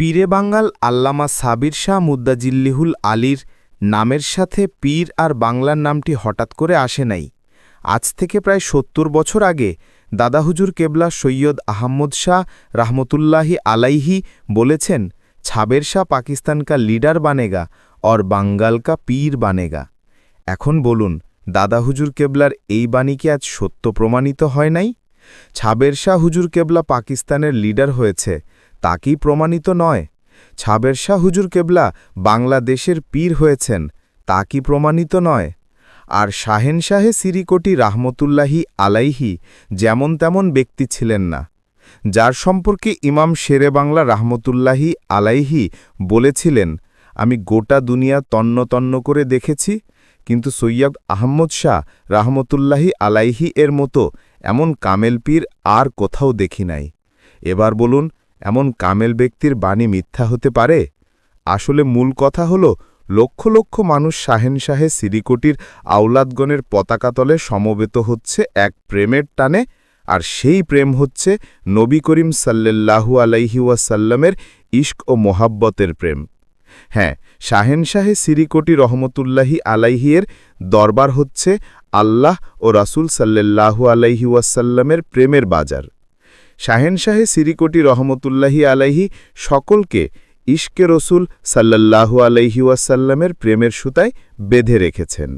পীরে বাঙ্গাল আল্লামা সাবির শাহ মুদ্দাজিল্লিহুল আলীর নামের সাথে পীর আর বাংলার নামটি হঠাৎ করে আসে নাই। আজ থেকে প্রায় সত্তর বছর আগে দাদা হুজুর কেবলা সৈয়দ আহম্মদ শাহ রাহমতুল্লাহি আলাইহি বলেছেন, ছাবের শাহ পাকিস্তান কা লিডার বানেগা অর বাঙ্গাল কা পীর বানেগা। এখন বলুন, দাদা হুজুর কেবলার এই বাণী কি আজ সত্য প্রমাণিত হয় নাই? ছাবের শাহ হুজুর কেবলা পাকিস্তানের লিডার হয়েছে তা কি প্রমাণিত নয়? ছাবের শাহ হুজুর কেবলা বাংলাদেশের পীর হয়েছেন, তা কি প্রমাণিত নয়? আর শাহেন শাহে সিরিকোটি রাহমতুল্লাহি আলাইহি যেমন তেমন ব্যক্তি ছিলেন না, যার সম্পর্কে ইমাম শেরে বাংলা রাহমতুল্লাহি আলাইহি বলেছিলেন, আমি গোটা দুনিয়া তন্ন তন্ন করে দেখেছি, কিন্তু সৈয়দ আহম্মদ শাহ রাহমতুল্লাহি আলাইহি এর মতো এমন কামেল পীর আর কোথাও দেখি নাই। এবার বলুন এমন কামেল ব্যক্তির বাণী মিথ্যা হতে পারে? আসলে মূল কথা হল, লক্ষ লক্ষ মানুষ শাহেন শাহে সিরিকোটির আউলাদগণের পতাকাতলে সমবেত হচ্ছে এক প্রেমের টানে, আর সেই প্রেম হচ্ছে নবী করিম সাল্লাল্লাহু আলাইহি ওয়াসাল্লামের ইশক ও মোহাব্বতের প্রেম। হ্যাঁ শাহেন শাহে সিরিকোটি রহমতুল্লাহি আলাইহিয়ের দরবার হচ্ছে আল্লাহ ও রাসূল সাল্লাল্লাহু আলাইহি ওয়াসাল্লামের প্রেমের বাজার। শাহেন শাহে সিরিকোটি রহমতুল্লাহি আলাইহি সকলকে ইশকে রসুল সাল্লাল্লাহু আলাইহি ওয়াসাল্লামের প্রেমের সুতায় বেঁধে রেখেছেন।